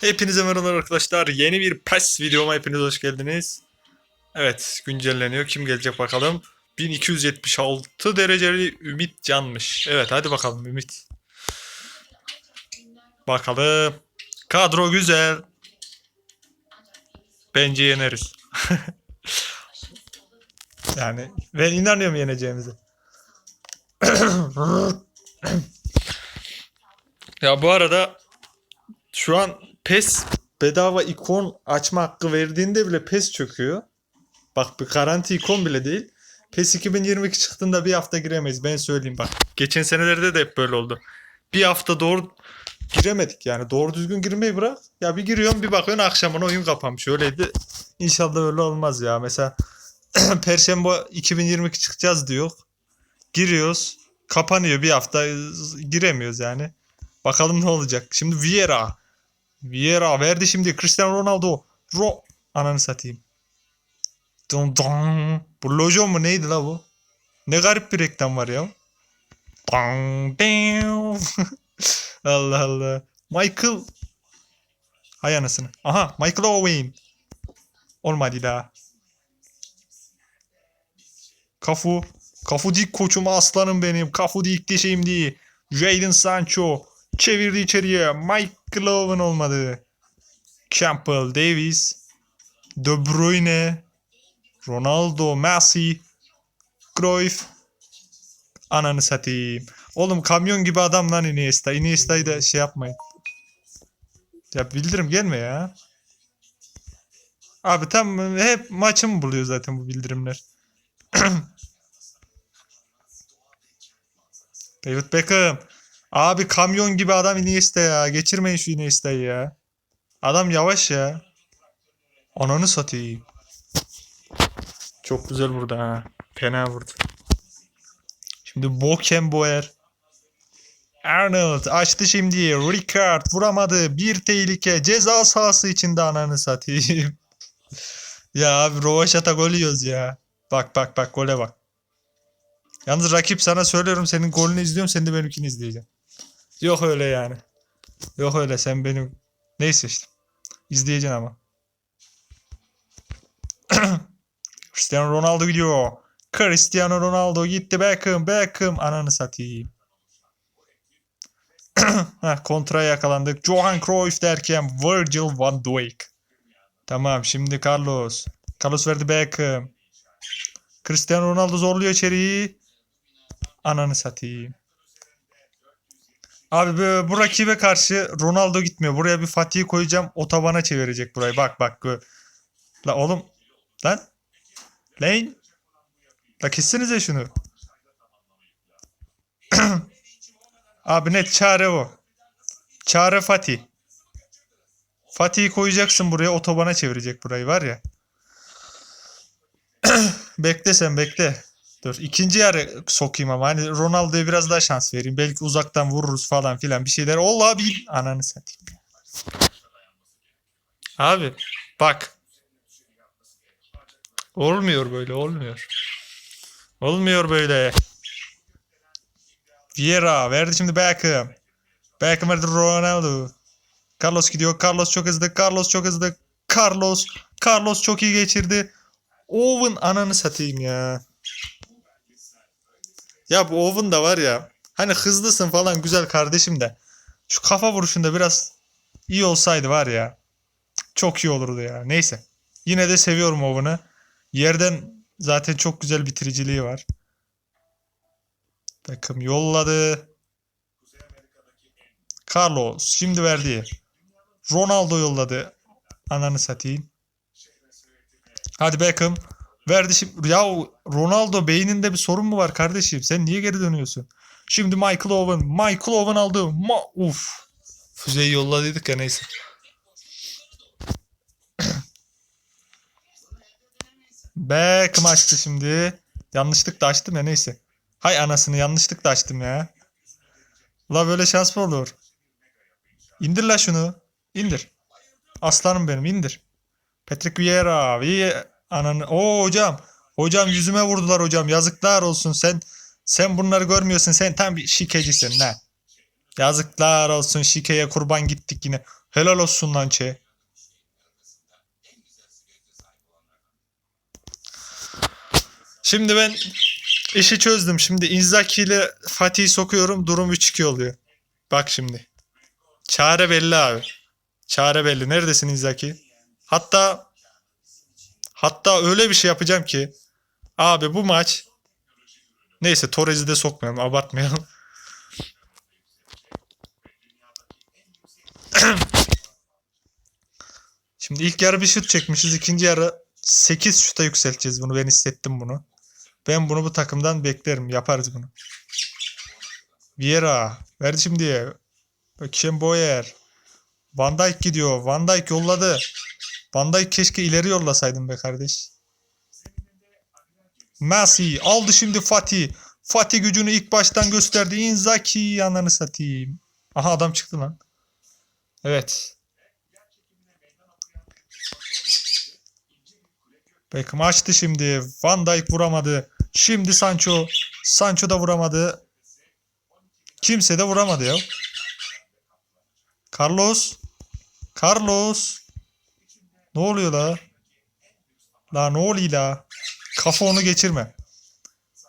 Hepinize merhabalar arkadaşlar. Yeni bir PES videoma hepiniz hoş geldiniz. Evet güncelleniyor. Kim gelecek bakalım. 1276 dereceli Ümit Canmış. Evet hadi bakalım Ümit. Bakalım. Kadro güzel. Bence yeneriz. yani ben inanıyorum yeneceğimize. ya bu arada şu an PES bedava ikon açma hakkı verdiğinde bile PES çöküyor. Bak bir garanti ikon bile değil. PES 2022 çıktığında bir hafta giremeyiz ben söyleyeyim bak. Geçen senelerde de hep böyle oldu. Bir hafta doğru giremedik yani. Doğru düzgün girmeyi bırak. Ya bir giriyorsun bir bakıyorsun akşamına oyun kapanmış. Öyleydi. İnşallah öyle olmaz ya. Mesela Perşembe 2022 çıkacağız diyor. Giriyoruz. Kapanıyor bir hafta giremiyoruz yani. Bakalım ne olacak. Şimdi Vieira. Vieira verdi şimdi Cristiano Ronaldo. Ro ananı satayım. Dun dun. Bu lojo mu neydi la bu? Ne garip bir reklam var ya. Dun dun. Allah Allah. Michael. Hay anasını. Aha Michael Owen. Olmadı daha. Kafu. Kafu dik koçum aslanım benim. Kafu dikti şimdi. Jadon Sancho. Çevirdi içeriye. Michael Owen olmadı. Campbell Davis. De Bruyne. Ronaldo. Messi. Cruyff. Ananı satayım. Oğlum kamyon gibi adam lan Iniesta. Iniesta'yı da şey yapmayın. Ya bildirim gelme ya. Abi tam hep maçım buluyor zaten bu bildirimler. David Beckham. Abi kamyon gibi adam Iniesta ya. Geçirmeyin şu Iniesta'yı ya. Adam yavaş ya. Ananı satayım. Çok güzel vurdu ha. Fena vurdu. Şimdi Bokenboer. Arnold açtı şimdi. Ricard vuramadı. Bir tehlike. Ceza sahası içinde ananı satayım. ya abi Rovaşat'a gol yiyoruz ya. Bak bak bak gole bak. Yalnız rakip sana söylüyorum senin golünü izliyorum sen de benimkini izleyeceksin. Yok öyle yani. Yok öyle sen benim neyse işte. İzleyeceksin ama. Cristiano Ronaldo gidiyor. Cristiano Ronaldo gitti Beckham Beckham ananı satayım. Heh, kontraya yakalandık. Johan Cruyff derken Virgil van Dijk. Tamam şimdi Carlos. Carlos verdi Beckham. Cristiano Ronaldo zorluyor içeriği. Ananı satayım. Abi bu, bu rakibe karşı Ronaldo gitmiyor. Buraya bir Fatih'i koyacağım. Otobana çevirecek burayı. Bak bak. La oğlum. Lan. Lan. La kessenize şunu. Abi net çare o. Çare Fatih. Fatih'i koyacaksın buraya. Otobana çevirecek burayı var ya. bekle sen bekle. Dur ikinci yarı sokayım ama hani Ronaldo'ya biraz daha şans vereyim. Belki uzaktan vururuz falan filan bir şeyler. Allah bir ananı satayım. ya. Abi bak. Olmuyor böyle olmuyor. Olmuyor böyle. Vieira verdi şimdi Beckham. Beckham verdi Ronaldo. Carlos gidiyor. Carlos çok hızlı. Carlos çok hızlı. Carlos. Carlos çok iyi geçirdi. Owen ananı satayım ya. Ya bu Owen da var ya. Hani hızlısın falan güzel kardeşim de. Şu kafa vuruşunda biraz iyi olsaydı var ya. Çok iyi olurdu ya. Neyse. Yine de seviyorum Owen'ı. Yerden zaten çok güzel bitiriciliği var. Takım yolladı. Carlos şimdi verdi. Ronaldo yolladı. Ananı satayım. Hadi Beckham. Verdi şimdi. Ya Ronaldo beyninde bir sorun mu var kardeşim? Sen niye geri dönüyorsun? Şimdi Michael Owen. Michael Owen aldı. Ma Uf. Füzeyi yolladıydık ya neyse. Beckham açtı şimdi. Yanlışlıkla açtım ya neyse. Hay anasını yanlışlıkla açtım ya. La böyle şans mı olur? İndir la şunu. İndir. Aslanım benim indir. Patrick Vieira. Vie ananı. Oo hocam. Hocam yüzüme vurdular hocam. Yazıklar olsun. Sen sen bunları görmüyorsun. Sen tam bir şikecisin ha. Yazıklar olsun. Şikeye kurban gittik yine. Helal olsun lan Çe. Şimdi ben işi çözdüm. Şimdi Inzaghi ile Fatih'i sokuyorum. Durum 3-2 oluyor. Bak şimdi. Çare belli abi. Çare belli. Neredesin Inzaghi? Hatta hatta öyle bir şey yapacağım ki abi bu maç neyse Torres'i de sokmayalım. Abartmayalım. Şimdi ilk yarı bir şut çekmişiz. ikinci yarı 8 şuta yükselteceğiz bunu. Ben hissettim bunu. Ben bunu bu takımdan beklerim. Yaparız bunu. Vieira. Ver şimdi. Bakayım Boyer. Van Dijk gidiyor. Van Dijk yolladı. Van Dijk keşke ileri yollasaydın be kardeş. Messi aldı şimdi Fatih. Fatih gücünü ilk baştan gösterdi. Inzaghi ananı satayım. Aha adam çıktı lan. Evet. Beckham açtı şimdi. Van Dijk vuramadı. Şimdi Sancho. Sancho da vuramadı. Kimse de vuramadı ya. Carlos. Carlos. Ne oluyor la? La ne oluyor la? Kafa onu geçirme.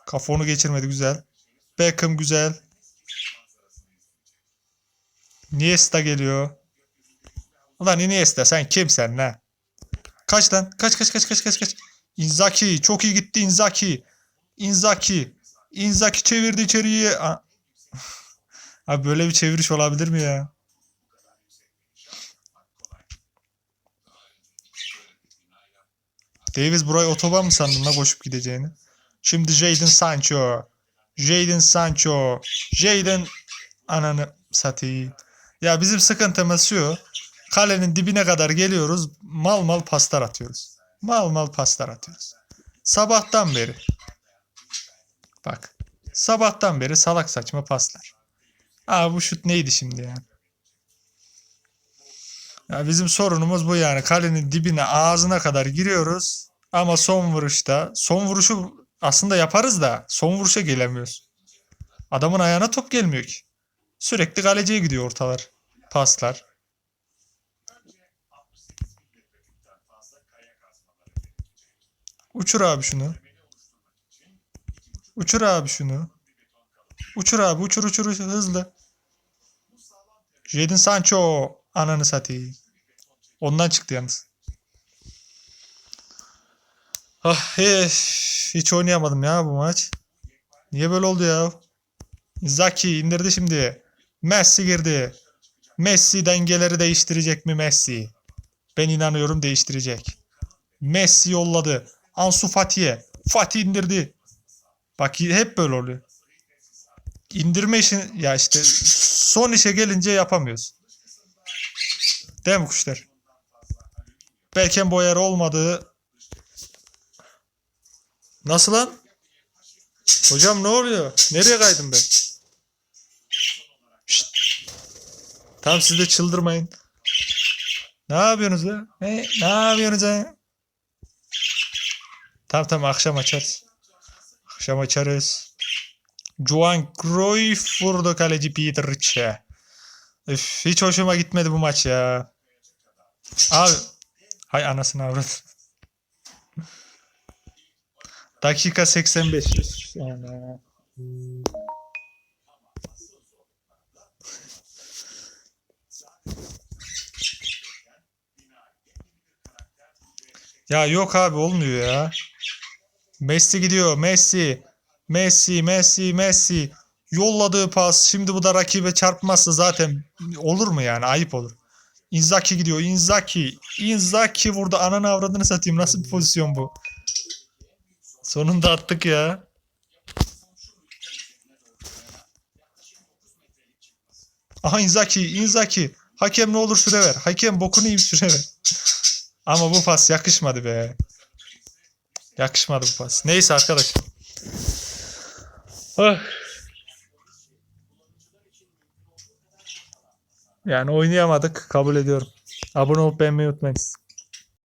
Kafa onu geçirmedi güzel. Beckham güzel. Iniesta geliyor. Ulan Iniesta sen kimsen ne? Kaç lan? Kaç kaç kaç kaç kaç kaç. Inzaghi çok iyi gitti Inzaghi. Inzaghi. Inzaghi çevirdi içeriye. Abi böyle bir çeviriş olabilir mi ya? Davis burayı otoban mı sandın la koşup gideceğini? Şimdi Jadon Sancho. Jadon Sancho. Jadon ananı satayım. Ya bizim sıkıntımız şu. Kalenin dibine kadar geliyoruz. Mal mal paslar atıyoruz. Mal mal paslar atıyoruz. Sabahtan beri. Bak. Sabahtan beri salak saçma paslar. Aa bu şut neydi şimdi ya? Ya bizim sorunumuz bu yani. Kalenin dibine ağzına kadar giriyoruz. Ama son vuruşta son vuruşu aslında yaparız da son vuruşa gelemiyoruz. Adamın ayağına top gelmiyor ki. Sürekli kaleciye gidiyor ortalar. Paslar. Uçur abi şunu. Uçur abi şunu. Uçur abi uçur uçur uçur hızlı. Jadon Sancho ananı satayım. Ondan çıktı yalnız. Ah eh, hiç oynayamadım ya bu maç. Niye böyle oldu ya? Zaki indirdi şimdi. Messi girdi. Messi dengeleri değiştirecek mi Messi? Ben inanıyorum değiştirecek. Messi yolladı. Ansu Fati'ye. Fatih indirdi. Bak hep böyle oluyor. İndirme işin ya işte son işe gelince yapamıyoruz. Değil mi kuşlar? Beckenbauer olmadı. Nasıl lan? Hocam ne oluyor? Nereye kaydım ben? Şşt. Tamam siz de çıldırmayın. Ne yapıyorsunuz lan? He, ne yapıyorsunuz lan? Tamam tamam akşam açarız. Akşam açarız. Johan Cruyff vurdu kaleci Peter Rich'e. Üf, hiç hoşuma gitmedi bu maç ya. Abi. Hay anasını avrat. Dakika 85. Üf, ana. Ya yok abi olmuyor ya. Messi gidiyor. Messi. Messi, Messi, Messi. Yolladığı pas. Şimdi bu da rakibe çarpmazsa zaten olur mu yani? Ayıp olur. Inzaghi gidiyor. Inzaghi. Inzaghi vurdu. Ananı avradını satayım. Nasıl bir pozisyon bu? Sonunda attık ya. Aha Inzaghi. Inzaghi. Hakem ne olur süre ver. Hakem bokunu yiyip süre ver. Ama bu pas yakışmadı be. Yakışmadı bu pas. Neyse arkadaşlar. Ah. Yani oynayamadık. Kabul ediyorum. Abone olup beğenmeyi unutmayın.